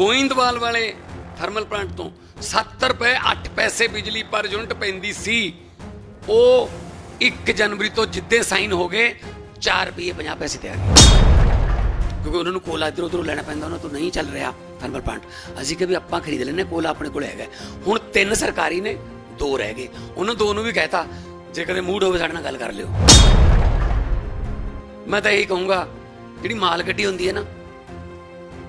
ਗੋਇੰਦਵਾਲ ਵਾਲੇ thermal plant ਤੋਂ 70 ਰੁਪਏ 8 ਪੈਸੇ ਬਿਜਲੀ ਪਰ ਯੂਨਿਟ ਪੈਂਦੀ ਸੀ। ਉਹ 1 ਜਨਵਰੀ ਤੋਂ ਜਿੱਦੇ ਸਾਈਨ ਹੋ ਗਏ 4 ਰੁਪਏ 50 ਪੈਸੇ ਤੇ ਆ ਗਏ। ਕਿਉਂਕਿ ਉਹਨਾਂ ਨੂੰ ਕੋਲਾ ਇੱਧਰ ਉੱਧਰੋਂ ਲੈਣਾ ਪੈਂਦਾ, ਉਹਨਾਂ ਤੋਂ ਨਹੀਂ ਚੱਲ ਰਿਹਾ ਥਰਮਲ ਪਲਾਂਟ। ਅਸੀਂ ਕਿ ਵੀ ਆਪਾਂ ਖਰੀਦ ਲੈਨੇ ਕੋਲਾ ਆਪਣੇ ਕੋਲ ਹੈਗਾ। ਹੁਣ ਤਿੰਨ ਸਰਕਾਰੀ ਨੇ, ਦੋ ਰਹਿ ਗਏ। ਉਹਨਾਂ ਦੋ ਨੂੰ ਵੀ ਕਹਿਤਾ ਜੇ ਕਦੇ ਮੂਡ ਹੋਵੇ ਸਾਡੇ ਨਾਲ ਗੱਲ ਕਰ ਲਿਓ। ਮੈਂ ਤਾਂ ਇਹੀ ਕਹੂੰਗਾ, ਜਿਹੜੀ ਮਾਲ ਗੱਡੀ ਹੁੰਦੀ ਹੈ ਨਾ,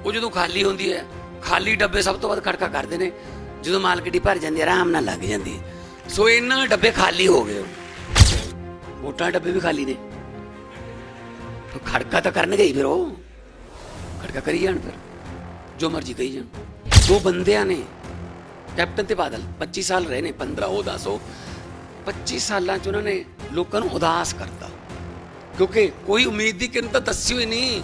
ਉਹ ਜਦੋਂ ਖਾਲੀ ਹੁੰਦੀ ਹੈ ਖਾਲੀ ਡੱਬੇ ਸਭ ਤੋਂ ਵੱਧ ਖੜਕਾ ਕਰਦੇ ਨੇ। ਜਦੋਂ ਮਾਲ ਗੱਡੀ ਭਰ ਜਾਂਦੀ ਹੈ, ਆਰਾਮ ਨਾਲ ਲੱਗ ਜਾਂਦੀ ਹੈ। ਸੋ ਇਹਨਾਂ ਡੱਬੇ ਖਾਲੀ ਹੋ ਗਏ। ਹੁਣ। ਵੋਟਾਂ ਦੇ ਡੱਬੇ ਵੀ ਖਾਲੀ ਨੇ। ਤਾਂ ਖੜਕਾ ਤਾਂ ਕਰਨਗੇ ਹੀ ਫਿਰ ਉਹ। ਖੜਕਾ ਕਰੀ ਜਾਣ ਫਿਰ। ਜੋ ਮਰਜ਼ੀ ਕਹੀ ਜਾਣ। ਦੋ ਬੰਦਿਆਂ ਨੇ, ਕੈਪਟਨ ਤੇ ਬਾਦਲ 25 ਸਾਲ ਰਹੇ ਨੇ 15 ਉਹ ਦੱਸੋ 25 ਸਾਲਾਂ ਚ ਉਹਨਾਂ ਨੇ ਲੋਕਾਂ ਨੂੰ ਉਦਾਸ ਕਰਤਾ। ਕਿਉਂਕਿ ਕੋਈ ਉਮੀਦ ਦੀ ਕਿਰਨ ਤਾਂ ਦੱਸੀ ਹੋਈ ਨਹੀਂ।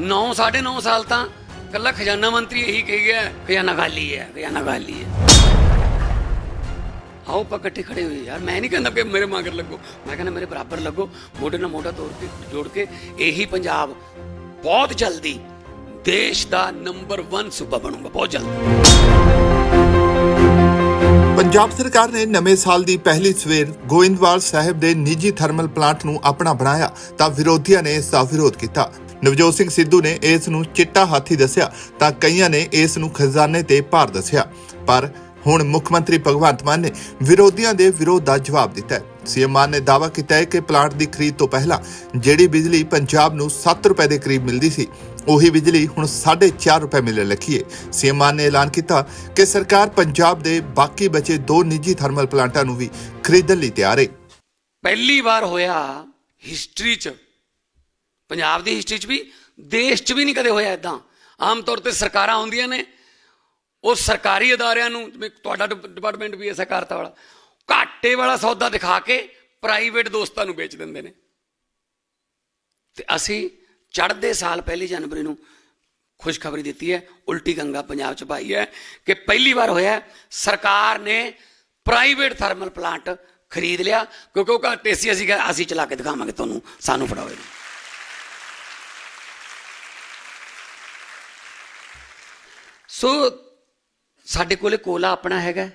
9 9.5 ਸਾਲ ਤਾਂ ਕੱਲਾ ਖਜ਼ਾਨਾ ਮੰਤਰੀ ਇਹੀ ਕਹੀ ਗਿਆ, ਖਜ਼ਾਨਾ ਖਾਲੀ ਹੈ, ਖਜ਼ਾਨਾ ਖਾਲੀ ਹੈ। ਆਓ ਆਪਾਂ ਇਕੱਠੇ ਖੜੇ ਹੋਏ ਯਾਰ ਮੈਂ ਨਹੀਂ ਕਹਿੰਦਾ ਕਿ ਮੇਰੇ ਮਗਰ ਲੱਗੋ। ਮੈਂ ਕਹਿੰਦਾ ਮੇਰੇ ਬਰਾਬਰ ਲੱਗੋ। ਮੋਢੇ ਨਾਲ ਮੋਢਾ ਤੋੜ ਕੇ, ਜੋੜ ਕੇ ਇਹੀ ਪੰਜਾਬ ਬਹੁਤ ਜਲਦੀ ਦੇਸ਼ ਦਾ ਨੰਬਰ 1 ਸੂਬਾ ਬਣੂਗਾ, ਬਹੁਤ ਜਲਦੀ। ਪੰਜਾਬ ਸਰਕਾਰ ਨੇ ਨਵੇਂ ਸਾਲ ਦੀ ਪਹਿਲੀ ਸਵੇਰ ਗੋਇੰਦਵਾਲ ਸਾਹਿਬ ਦੇ ਨਿੱਜੀ ਥਰਮਲ ਪਲਾਂਟ ਨੂੰ ਆਪਣਾ ਬਣਾਇਆ ਤਾਂ ਵਿਰੋਧੀਆਂ ਨੇ ਇਸ ਦਾ ਵਿਰੋਧ ਕੀਤਾ। ਨਵਜੋਤ ਸਿੰਘ ਸਿੱਧੂ ਨੇ ਇਸ ਨੂੰ ਚਿੱਟਾ ਹਾਥੀ ਦੱਸਿਆ ਤਾਂ ਕਈਆਂ ਨੇ ਇਸ ਨੂੰ ਖਜ਼ਾਨੇ ਤੇ ਭਾਰ ਦੱਸਿਆ। ਪਰ ਹੁਣ ਮੁੱਖ ਮੰਤਰੀ ਭਗਵੰਤ ਮਾਨ ਨੇ ਵਿਰੋਧੀਆਂ ਦੇ ਵਿਰੋਧ ਦਾ ਜਵਾਬ ਦਿੱਤਾ ਹੈ। ਸੀਐਮ ਮਾਨ ਨੇ ਦਾਅਵਾ ਕੀਤਾ ਹੈ ਕਿ ਪਲਾਂਟ ਦੀ ਖਰੀਦ ਤੋਂ ਪਹਿਲਾਂ ਜਿਹੜੀ ਬਿਜਲੀ ਪੰਜਾਬ ਨੂੰ 7 ਰੁਪਏ ਦੇ ਕਰੀਬ ਮਿਲਦੀ ਸੀ, ਉਹੀ ਬਿਜਲੀ ਹੁਣ 4.5 ਰੁਪਏ ਮਿਲਣ ਲੱਗੀ ਹੈ। ਸੀਐਮ ਮਾਨ ਨੇ ਐਲਾਨ ਕੀਤਾ ਕਿ ਸਰਕਾਰ ਪੰਜਾਬ ਦੇ ਬਾਕੀ ਬਚੇ ਦੋ ਨਿੱਜੀ ਥਰਮਲ ਪਲਾਂਟਾਂ ਨੂੰ ਵੀ ਖਰੀਦਣ ਲਈ ਤਿਆਰ ਹੈ। ਪਹਿਲੀ ਵਾਰ ਹੋਇਆ ਹਿਸਟਰੀ 'ਚ ਪੰਜਾਬ ਦੀ ਹਿਸਟਰੀ 'ਚ ਵੀ, ਦੇਸ਼ 'ਚ ਵੀ ਨਹੀਂ ਕਦੇ ਹੋਇਆ ਇਦਾਂ ਆਮ ਤੌਰ ਤੇ ਸਰਕਾਰਾਂ ਆਉਂਦੀਆਂ ਨੇ, ਉਹ ਸਰਕਾਰੀ ਅਦਾਰਿਆਂ ਨੂੰ, ਜਿਵੇਂ ਤੁਹਾਡਾ ਡਿਪ- ਡਿਪਾਰਟਮੈਂਟ ਵੀ ਹੈ ਸਹਿਕਾਰਤਾ ਵਾਲਾ, ਘਾਟੇ ਵਾਲਾ ਸੌਦਾ ਦਿਖਾ ਕੇ ਪ੍ਰਾਈਵੇਟ ਦੋਸਤਾਂ ਨੂੰ ਵੇਚ ਦਿੰਦੇ ਨੇ। ਤੇ ਅਸੀਂ ਚੜ੍ਹਦੇ ਸਾਲ ਪਹਿਲੀ ਜਨਵਰੀ ਨੂੰ ਖੁਸ਼ਖਬਰੀ ਦਿੱਤੀ ਹੈ, ਉਲਟੀ ਗੰਗਾ ਪੰਜਾਬ ਚ ਪਾਈ ਹੈ ਕਿ ਪਹਿਲੀ ਵਾਰ ਹੋਇਆ, ਸਰਕਾਰ ਨੇ ਪ੍ਰਾਈਵੇਟ ਥਰਮਲ ਪਲਾਂਟ ਖਰੀਦ ਲਿਆ, ਕਿਉਂਕਿ ਉਹ ਘਾਟੇ ਸੀ, ਅਸੀਂ ਅਸੀਂ ਚਲਾ ਕੇ ਦਿਖਾਵਾਂਗੇ ਤੁਹਾਨੂੰ, ਸਾਨੂੰ ਫੜਾਓ ਸੋ ਸਾਡੇ ਕੋਲੇ ਕੋਲਾ ਆਪਣਾ ਹੈਗਾ।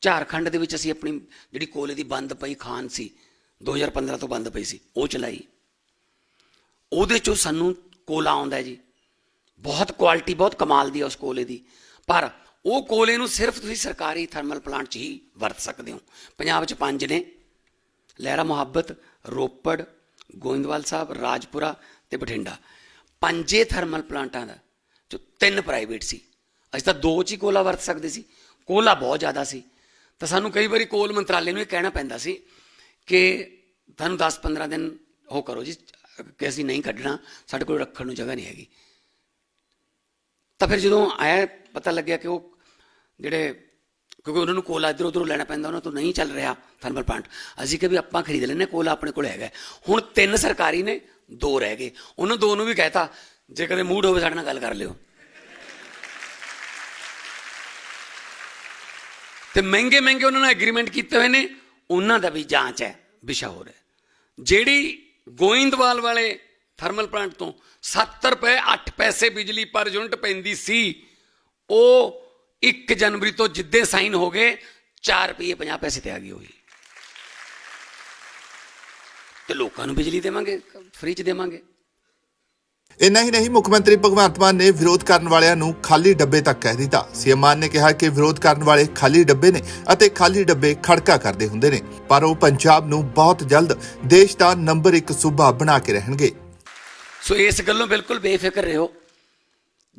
ਝਾਰਖੰਡ ਦੇ ਵਿੱਚ ਅਸੀਂ ਆਪਣੀ ਜਿਹੜੀ ਕੋਲੇ ਦੀ ਬੰਦ ਪਈ ਖਾਨ ਸੀ 2015 ਤੋਂ ਬੰਦ ਪਈ ਸੀ, ਉਹ ਚਲਾਈ। ਉਹਦੇ ਚੋਂ ਸਾਨੂੰ ਕੋਲਾ ਆਉਂਦਾ ਜੀ। ਬਹੁਤ ਕੁਆਲਿਟੀ ਬਹੁਤ ਕਮਾਲ ਦੀ ਹੈ ਉਸ ਕੋਲੇ ਦੀ। ਪਰ ਉਹ ਕੋਲੇ ਨੂੰ ਸਿਰਫ ਤੁਸੀਂ ਸਰਕਾਰੀ ਥਰਮਲ ਪਲਾਂਟ 'ਚ ਹੀ ਵਰਤ ਸਕਦੇ ਹੋ। ਪੰਜਾਬ 'ਚ ਪੰਜ ਨੇ। ਲਹਿਰਾ ਮੁਹੱਬਤ, ਰੋਪੜ, ਗੋਇੰਦਵਾਲ ਸਾਹਿਬ, ਰਾਜਪੁਰਾ ਤੇ ਬਠਿੰਡਾ। ਪੰਜੇ ਥਰਮਲ ਪਲਾਂਟਾਂ ਦਾ, ਜੋ ਤਿੰਨ ਪ੍ਰਾਈਵੇਟ ਸੀ। ਅਸੀਂ ਤਾਂ ਦੋ 'ਚ ਹੀ ਕੋਲਾ ਵਰਤ ਸਕਦੇ ਸੀ। ਕੋਲਾ ਬਹੁਤ ਜ਼ਿਆਦਾ ਸੀ। ਤਾਂ ਸਾਨੂੰ ਕਈ ਵਾਰੀ ਕੋਲ ਮੰਤਰਾਲੇ ਨੂੰ ਇਹ ਕਹਿਣਾ ਪੈਂਦਾ ਸੀ ਕਿ ਤੁਹਾਨੂੰ 10-15 ਦਿਨ ਉਹ ਕਰੋ ਜੀ, ਕਿ ਅਸੀਂ ਨਹੀਂ ਕੱਢਣਾ, ਸਾਡੇ ਕੋਲ ਰੱਖਣ ਨੂੰ ਜਗ੍ਹਾ ਨਹੀਂ ਹੈਗੀ। ਤਾਂ ਫਿਰ ਜਦੋਂ ਆਇਆ, ਪਤਾ ਲੱਗਿਆ ਕਿ ਉਹ ਜਿਹੜੇ, ਕਿਉਂਕਿ ਉਹਨਾਂ ਨੂੰ ਕੋਲਾ ਇੱਧਰ ਉੱਧਰੋਂ ਲੈਣਾ ਪੈਂਦਾ, ਉਹਨਾਂ ਤੋਂ ਨਹੀਂ ਚੱਲ ਰਿਹਾ ਥਰਮਲ ਪਲਾਂਟ। ਅਸੀਂ ਕਿ ਵੀ ਆਪਾਂ ਖਰੀਦ ਲੈਨੇ ਕੋਲਾ ਆਪਣੇ ਕੋਲ ਹੈਗਾ। ਹੁਣ ਤਿੰਨ ਸਰਕਾਰੀ ਨੇ, ਦੋ ਰਹਿ ਗਏ। ਉਹਨਾਂ ਦੋ ਨੂੰ ਵੀ ਕਹਿਤਾ, ਜੇ ਕਦੇ ਮੂਡ ਹੋਵੇ ਸਾਡੇ ਨਾਲ ਗੱਲ ਕਰ ਲਿਓ। ਤੇ ਮਹਿੰਗੇ ਮਹਿੰਗੇ ਉਹਨਾਂ ਨਾਲ ਐਗਰੀਮੈਂਟ ਕੀਤੇ ਹੋਏ ਨੇ, ਉਹਨਾਂ ਦਾ ਵੀ ਜਾਂਚ ਹੈ ਵਿਸ਼ਾ ਹੋ। ਰਿਹਾ ਜਿਹੜੀ ਗੋਇੰਦਵਾਲ ਵਾਲੇ ਥਰਮਲ ਪਲਾਂਟ ਤੋਂ 70 ਰੁਪਏ 8 ਪੈਸੇ ਬਿਜਲੀ ਪਰ ਯੂਨਿਟ ਪੈਂਦੀ ਸੀ, ਉਹ 1 ਜਨਵਰੀ ਤੋਂ ਜਿੱਦੇ ਸਾਈਨ ਹੋ ਗਏ 4 ਰੁਪਏ 50 ਪੈਸੇ ਤੇ ਆ ਗਈ ਹੋਈ ਤੇ ਲੋਕਾਂ ਨੂੰ ਬਿਜਲੀ ਦੇਵਾਂਗੇ ਫ੍ਰੀ ਚ ਦੇਵਾਂਗੇ। ਇੰਨਾ ਹੀ ਨਹੀਂ, ਮੁੱਖ ਮੰਤਰੀ ਭਗਵੰਤ ਮਾਨ ਨੇ ਵਿਰੋਧ ਕਰਨ ਵਾਲਿਆਂ ਨੂੰ ਖਾਲੀ ਡੱਬੇ ਤੱਕ ਕਹਿ ਦਿੱਤਾ। ਸੀਐਮ ਮਾਨ ਨੇ ਕਿਹਾ ਕਿ ਵਿਰੋਧ ਕਰਨ ਵਾਲੇ ਖਾਲੀ ਡੱਬੇ ਨੇ ਅਤੇ ਖਾਲੀ ਡੱਬੇ ਖੜਕਾ ਕਰਦੇ ਹੁੰਦੇ ਨੇ, ਪਰ ਉਹ ਪੰਜਾਬ ਨੂੰ ਬਹੁਤ ਜਲਦ ਦੇਸ਼ ਦਾ ਨੰਬਰ 1 ਸੂਬਾ ਬਣਾ ਕੇ ਰਹਿਣਗੇ। ਸੋ ਇਸ ਗੱਲੋਂ ਬਿਲਕੁਲ ਬੇਫਿਕਰ ਰਹੋ।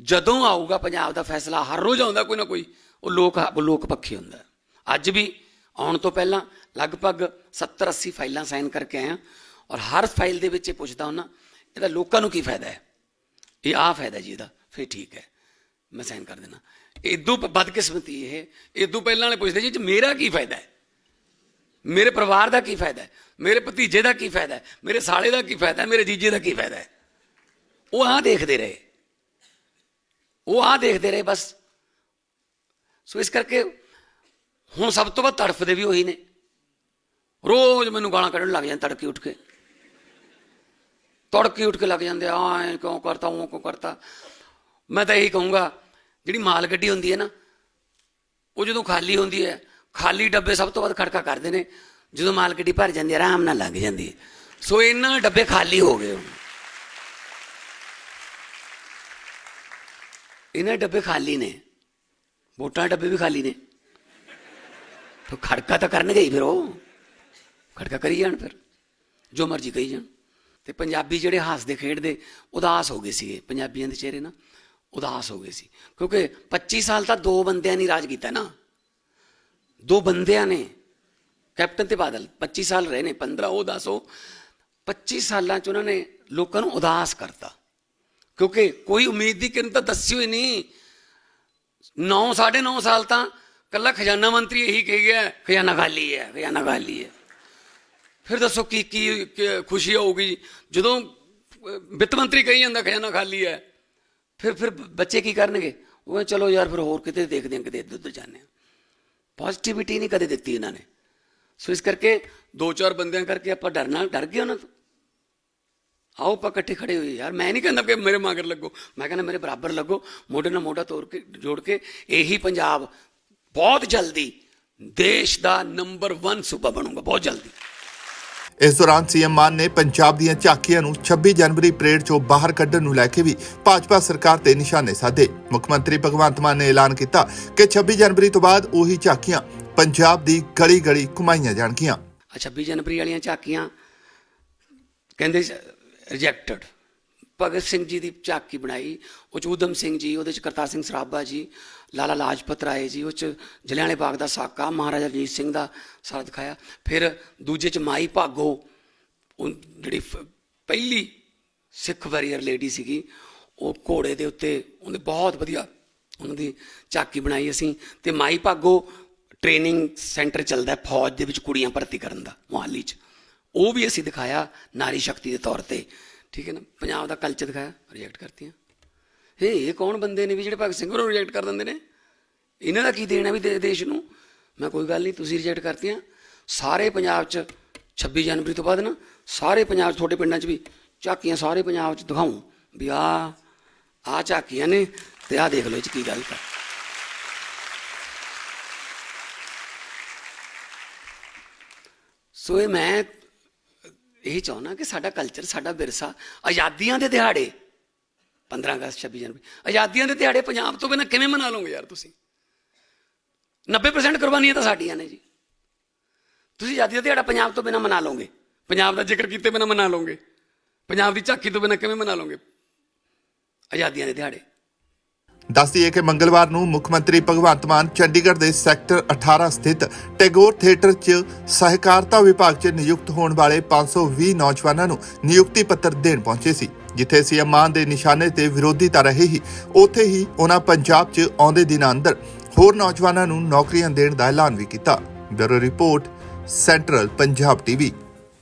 ਜਦੋਂ ਆਊਗਾ ਪੰਜਾਬ ਦਾ ਫੈਸਲਾ, ਹਰ ਰੋਜ਼ ਆਉਂਦਾ ਕੋਈ ਨਾ ਕੋਈ, ਉਹ ਲੋਕ ਲੋਕ ਪੱਖੀ ਹੁੰਦਾ। ਅੱਜ ਵੀ ਆਉਣ ਤੋਂ ਪਹਿਲਾਂ ਲਗਭਗ 70 80 ਫਾਈਲਾਂ ਸਾਈਨ ਕਰਕੇ ਆਇਆ ਔਰ ਹਰ ਫਾਈਲ ਦੇ ਵਿੱਚ ਇਹ ਪੁੱਛਦਾ ਹੁੰਦਾ, ਇਹਦਾ ਲੋਕਾਂ ਨੂੰ ਕੀ ਫਾਇਦਾ ਹੈ? ਇਹ ਆ ਫਾਇਦਾ ਜੀ ਇਹਦਾ, ਫਿਰ ਠੀਕ ਹੈ, ਮੈਂ ਸਾਈਨ ਕਰ ਦੇਣਾ ਇਦੋਂ ਬਦਕਿਸਮਤੀ ਇਹ ਇਦੋਂ ਪਹਿਲਾਂ ਵਾਲੇ ਪੁੱਛਦੇ ਜੀ ਮੇਰਾ ਕੀ ਫਾਇਦਾ ਹੈ? ਮੇਰੇ ਪਰਿਵਾਰ ਦਾ ਕੀ ਫਾਇਦਾ ਹੈ? ਮੇਰੇ ਭਤੀਜੇ ਦਾ ਕੀ ਫਾਇਦਾ ਹੈ? ਮੇਰੇ ਸਾਲੇ ਦਾ ਕੀ ਫਾਇਦਾ ਹੈ? ਮੇਰੇ ਜੀਜੇ ਦਾ ਕੀ ਫਾਇਦਾ ਹੈ? ਉਹ ਆ ਦੇਖਦੇ ਰਹੇ। ਉਹ ਆ ਦੇਖਦੇ ਰਹੇ ਬਸ। ਸੋ ਇਸ ਕਰਕੇ ਹੁਣ ਸਭ ਤੋਂ ਵੱਧ ਤੜਫਦੇ ਵੀ ਉਹੀ ਨੇ। ਰੋਜ਼ ਮੈਨੂੰ ਗਾਲਾਂ ਕੱਢਣ ਲੱਗ ਜਾਂਦੇ ਤੜਕੇ ਉੱਠ ਕੇ। ਤੜਕੇ ਉੱਠ ਕੇ ਲੱਗ ਜਾਂਦੇ ਆ ਐਂ ਕਿਉਂ ਕਰਤਾ ਉਹ ਕਿਉਂ ਕਰਤਾ ਮੈਂ ਤਾਂ ਇਹੀ ਕਹੂੰਗਾ ਜਿਹੜੀ ਮਾਲ ਗੱਡੀ ਹੁੰਦੀ ਹੈ ਨਾ ਉਹ ਜਦੋਂ ਖਾਲੀ ਹੁੰਦੀ ਹੈ ਖਾਲੀ ਡੱਬੇ ਸਭ ਤੋਂ ਵੱਧ ਖੜਕਾ ਕਰਦੇ ਨੇ ਜਦੋਂ ਮਾਲ ਗੱਡੀ ਭਰ ਜਾਂਦੀ ਹੈ ਆਰਾਮ ਨਾਲ ਲੱਗ ਜਾਂਦੀ ਹੈ ਸੋ ਇਹਨਾਂ ਡੱਬੇ ਖਾਲੀ ਹੋ ਗਏ ਹੁਣ ਇਹਨਾਂ ਡੱਬੇ ਖਾਲੀ ਨੇ ਵੋਟਾਂ ਦੇ ਡੱਬੇ ਵੀ ਖਾਲੀ ਨੇ ਤਾਂ ਖੜਕਾ ਤਾਂ ਕਰਨਗੇ ਹੀ ਫਿਰ ਉਹ ਖੜਕਾ ਕਰੀ ਜਾਣ ਫਿਰ ਜੋ ਮਰਜ਼ੀ ਕਹੀ ਜਾਣ ਤੇ ਪੰਜਾਬੀ ਜਿਹੜੇ ਹੱਸਦੇ ਖੇਡਦੇ ਉਦਾਸ ਹੋ ਗਏ ਸੀਗੇ, ਪੰਜਾਬੀਆਂ ਦੇ ਚਿਹਰੇ ਨਾ ਉਦਾਸ ਹੋ ਗਏ ਸੀ। ਕਿਉਂਕਿ 25 ਸਾਲ ਤਾਂ ਦੋ ਬੰਦਿਆਂ ਨੇ ਰਾਜ ਕੀਤਾ ਨਾ। ਦੋ ਬੰਦਿਆਂ ਨੇ। ਕੈਪਟਨ ਤੇ ਬਾਦਲ 25 ਸਾਲ ਰਹੇ ਨੇ 15 ਉਹ ਦੱਸੋ 25 ਸਾਲਾਂ ਚ ਉਹਨਾਂ ਨੇ ਲੋਕਾਂ ਨੂੰ ਉਦਾਸ ਕਰਤਾ। ਕਿਉਂਕਿ ਕੋਈ ਉਮੀਦ ਦੀ ਕਿਰਨ ਤਾਂ ਦੱਸੀ ਹੋਈ ਨਹੀਂ। 9 9.5 ਸਾਲ ਤਾਂ ਕੱਲਾ ਖਜ਼ਾਨਾ ਮੰਤਰੀ ਇਹੀ ਕਹੀ ਗਿਆ, ਖਜ਼ਾਨਾ ਖਾਲੀ ਹੈ, ਖਜ਼ਾਨਾ ਖਾਲੀ ਹੈ। ਫਿਰ ਦੱਸੋ ਕੀ ਕੀ ਖੁਸ਼ੀ ਹੋਊਗੀ? ਜਦੋਂ ਵਿੱਤ ਮੰਤਰੀ ਕਹੀ ਜਾਂਦਾ ਖਜ਼ਾਨਾ ਖਾਲੀ ਹੈ ਫਿਰ ਫਿਰ ਬੱਚੇ ਕੀ ਕਰਨਗੇ? ਉਹ ਕਹਿੰਦੇ, ਚਲੋ ਯਾਰ ਫਿਰ ਹੋਰ ਕਿਤੇ ਦੇਖਦੇ ਹਾਂ ਕਿਤੇ ਇੱਧਰ ਉੱਧਰ ਜਾਂਦੇ ਹਾਂ। ਪੋਜ਼ਿਟਿਵਿਟੀ ਨਹੀਂ ਕਦੇ ਦਿੱਤੀ ਇਹਨਾਂ ਨੇ। ਸੋ ਇਸ ਕਰਕੇ ਦੋ ਚਾਰ ਬੰਦਿਆਂ ਕਰਕੇ ਆਪਾਂ ਡਰਨਾ ਡਰ ਗਏ ਉਹਨਾਂ ਤੋਂ। ਆਓ ਆਪਾਂ ਇਕੱਠੇ ਖੜੇ ਹੋਏ ਯਾਰ ਮੈਂ ਨਹੀਂ ਕਹਿੰਦਾ ਕਿ ਮੇਰੇ ਮਗਰ ਲੱਗੋ। ਮੈਂ ਕਹਿੰਦਾ ਮੇਰੇ ਬਰਾਬਰ ਲੱਗੋ। ਮੋਢੇ ਨਾਲ ਮੋਢਾ ਤੋੜ ਕੇ ਜੋੜ ਕੇ ਇਹੀ ਪੰਜਾਬ ਬਹੁਤ ਜਲਦੀ ਦੇਸ਼ ਦਾ ਨੰਬਰ 1 ਸੂਬਾ ਬਣੂਗਾ ਬਹੁਤ ਜਲਦੀ। ਇਸ ਦੌਰਾਨ ਸੀਐਮ ਮਾਨ ਨੇ ਪੰਜਾਬ ਦੀਆਂ ਝਾਕੀਆਂ ਨੂੰ 26 ਜਨਵਰੀ ਪਰੇਡ 'ਚੋਂ ਬਾਹਰ ਕੱਢਣ ਨੂੰ ਲੈ ਕੇ ਵੀ ਭਾਜਪਾ ਸਰਕਾਰ ਤੇ ਨਿਸ਼ਾਨੇ ਸਾਧੇ। ਮੁੱਖ ਮੰਤਰੀ ਭਗਵੰਤ ਮਾਨ ਨੇ ਐਲਾਨ ਕੀਤਾ ਕਿ 26 ਜਨਵਰੀ ਤੋਂ ਬਾਅਦ ਉਹੀ ਝਾਕੀਆਂ ਪੰਜਾਬ ਦੀ ਗਲੀ-ਗਲੀ ਘੁਮਾਈਆਂ ਜਾਣਗੀਆਂ। ਆ 26 ਜਨਵਰੀ ਵਾਲੀਆਂ ਝਾਕੀਆਂ ਕਹਿੰਦੇ ਰਿਜੈਕਟਡ ਭਗਤ ਸਿੰਘ ਜੀ ਦੀ ਝਾਕੀ ਬਣਾਈ ਉਹ 'ਚ ਊਧਮ ਸਿੰਘ ਜੀ, ਉਹਦੇ ਚ ਕਰਤਾਰ ਸਿੰਘ ਸਰਾਭਾ ਜੀ ਲਾਲਾ ਲਾਜਪਤ ਰਾਏ ਜੀ, ਉਹ ਚ ਜਲਿਆਂਵਾਲੇ ਬਾਗ ਦਾ ਸਾਕਾ, ਮਹਾਰਾਜਾ ਰਣਜੀਤ ਸਿੰਘ ਦਾ ਸਾਰਾ ਦਿਖਾਇਆ। ਫਿਰ ਦੂਜੇ ਚ ਮਾਈ ਭਾਗੋ, ਉਹ ਜਿਹੜੀ ਪਹਿਲੀ ਸਿੱਖ ਵੈਰੀਅਰ ਲੇਡੀ ਸੀਗੀ, ਉਹ ਘੋੜੇ ਦੇ ਉੱਤੇ ਉਹਨੇ ਬਹੁਤ ਵਧੀਆ ਉਹਨਾਂ ਦੀ ਝਾਕੀ ਬਣਾਈ ਅਸੀਂ ਤੇ ਮਾਈ ਭਾਗੋ ਟ੍ਰੇਨਿੰਗ ਸੈਂਟਰ ਚੱਲਦਾ ਫੌਜ ਦੇ ਵਿੱਚ ਕੁੜੀਆਂ ਭਰਤੀ ਕਰਨ ਦਾ, ਮੁਹਾਲੀ 'ਚ। ਉਹ ਵੀ ਅਸੀਂ ਦਿਖਾਇਆ ਨਾਰੀ ਸ਼ਕਤੀ ਦੇ ਤੌਰ ਤੇ। ਠੀਕ ਹੈ ਨਾ? ਪੰਜਾਬ ਦਾ ਕਲਚਰ ਦਿਖਾਇਆ ਰਿਜੈਕਟ ਕਰਤੀਆਂ। ਹੇ, ਇਹ ਕੌਣ ਬੰਦੇ ਨੇ ਵੀ ਜਿਹੜੇ ਭਗਤ ਸਿੰਘ ਨੂੰ ਰਿਜੈਕਟ ਕਰ ਦਿੰਦੇ ਨੇ? ਇਹਨਾਂ ਦਾ ਕੀ ਦੇਣਾ ਵੀ ਦੇ- ਦੇਸ਼ ਨੂੰ? ਮੈਂ ਕੋਈ ਗੱਲ ਨਹੀਂ, ਤੁਸੀਂ ਰਿਜੈਕਟ ਕਰਤੀਆਂ। ਸਾਰੇ ਪੰਜਾਬ 'ਚ 26 ਜਨਵਰੀ ਤੋਂ ਬਾਅਦ ਨਾ, ਸਾਰੇ ਪੰਜਾਬ 'ਚ ਤੁਹਾਡੇ ਪਿੰਡਾਂ 'ਚ ਵੀ ਝਾਕੀਆਂ ਸਾਰੇ ਪੰਜਾਬ 'ਚ ਦਿਖਾਉਂ ਵੀ ਆ ਆ ਝਾਕੀਆਂ ਨੇ ਤੇ ਆ ਦੇਖ ਲਓ ਇਹ 'ਚ ਕੀ ਗੱਲ ਹੈ ਸੋ ਇਹ ਮੈਂ ਇਹ ਚਾਹੁੰਦਾ ਕਿ ਸਾਡਾ ਕਲਚਰ ਸਾਡਾ ਵਿਰਸਾ ਆਜ਼ਾਦੀਆਂ ਦੇ ਦਿਹਾੜੇ 15 ਅਗਸਤ 26 ਜਨਵਰੀ। ਆਜ਼ਾਦੀਆਂ ਦੇ ਦਿਹਾੜੇ ਪੰਜਾਬ ਤੋਂ ਬਿਨਾਂ ਕਿਵੇਂ ਮਨਾ ਲਓਗੇ ਯਾਰ ਤੁਸੀਂ? 90% ਕੁਰਬਾਨੀਆਂ ਤਾਂ ਸਾਡੀਆਂ ਨੇ ਜੀ। ਤੁਸੀਂ ਆਜ਼ਾਦੀ ਦਾ ਦਿਹਾੜਾ ਪੰਜਾਬ ਤੋਂ ਬਿਨਾਂ ਮਨਾ ਲਓਗੇ। ਪੰਜਾਬ ਦਾ ਜ਼ਿਕਰ ਕੀਤੇ ਬਿਨਾਂ ਮਨਾ ਲਓਗੇ। ਪੰਜਾਬ ਦੀ ਝਾਕੀ ਤੋਂ ਬਿਨਾਂ ਕਿਵੇਂ ਮਨਾ ਲਓਗੇ? ਆਜ਼ਾਦੀਆਂ ਦੇ ਦਿਹਾੜੇ। ਦੱਸਦੀ ਹੈ ਕਿ ਮੰਗਲਵਾਰ ਨੂੰ ਮੁੱਖ ਮੰਤਰੀ ਭਗਵੰਤ ਮਾਨ ਚੰਡੀਗੜ੍ਹ ਦੇ ਸੈਕਟਰ 18 ਸਥਿਤ ਟੈਗੋਰ ਥੀਏਟਰ 'ਚ ਸਹਿਕਾਰਤਾ ਵਿਭਾਗ 'ਚ ਨਿਯੁਕਤ ਹੋਣ ਵਾਲੇ 520 ਨੌਜਵਾਨਾਂ ਨੂੰ ਨਿਯੁਕਤੀ ਪੱਤਰ ਦੇਣ ਪਹੁੰਚੇ ਸੀ। ਜਿੱਥੇ ਸੀਐਮ ਮਾਨ ਦੇ ਨਿਸ਼ਾਨੇ ਤੇ ਵਿਰੋਧੀ ਤਾਂ ਰਹੇ ਹੀ, ਉੱਥੇ ਹੀ ਉਹਨਾਂ ਪੰਜਾਬ 'ਚ ਆਉਂਦੇ ਦਿਨਾਂ ਅੰਦਰ ਹੋਰ ਨੌਜਵਾਨਾਂ ਨੂੰ ਨੌਕਰੀਆਂ ਦੇਣ ਦਾ ਐਲਾਨ ਵੀ ਕੀਤਾ। Bureau report, central Punjab TV.